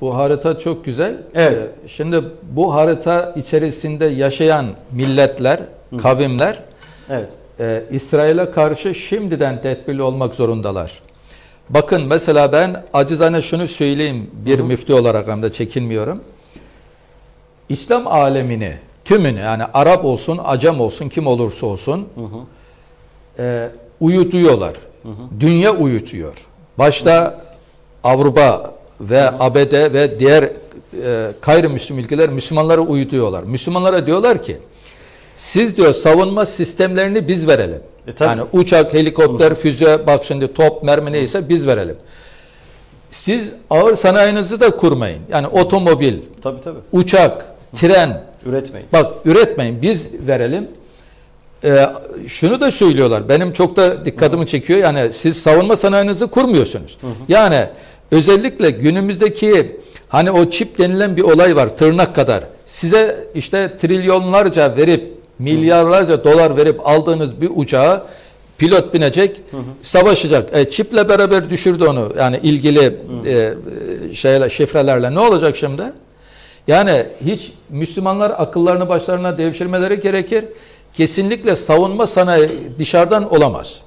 Bu harita çok güzel. Evet. Ee, Şimdi bu harita içerisinde yaşayan milletler, kavimler Evet. e, İsrail'e karşı şimdiden tedbirli olmak zorundalar. Bakın mesela ben acizane şunu söyleyeyim bir müftü olarak hem de çekinmiyorum. İslam alemini tümünü yani Arap olsun, Acem olsun, kim olursa olsun e, uyutuyorlar. Dünya uyutuyor. Başta Avrupa ve ABD ve diğer e, gayrimüslim ülkeler Müslümanları uyutuyorlar. Müslümanlara diyorlar ki siz diyor savunma sistemlerini biz verelim. E, tabii. yani uçak, helikopter, füze, bak şimdi top, mermi neyse biz verelim. Siz ağır sanayinizi de kurmayın. Yani otomobil, Tabii tabii. uçak, tren, Üretmeyin. Bak üretmeyin biz verelim. Ee, şunu da söylüyorlar. Benim çok da dikkatimi çekiyor. Yani siz savunma sanayinizi kurmuyorsunuz. Yani özellikle günümüzdeki hani o çip denilen bir olay var tırnak kadar. Size işte trilyonlarca verip milyarlarca dolar verip aldığınız bir uçağa pilot binecek, savaşacak. E, çiple beraber düşürdü onu. Yani ilgili e, şeyle şifrelerle ne olacak şimdi? Yani hiç Müslümanlar akıllarını başlarına devşirmeleri gerekir. Kesinlikle savunma sanayi dışarıdan olamaz.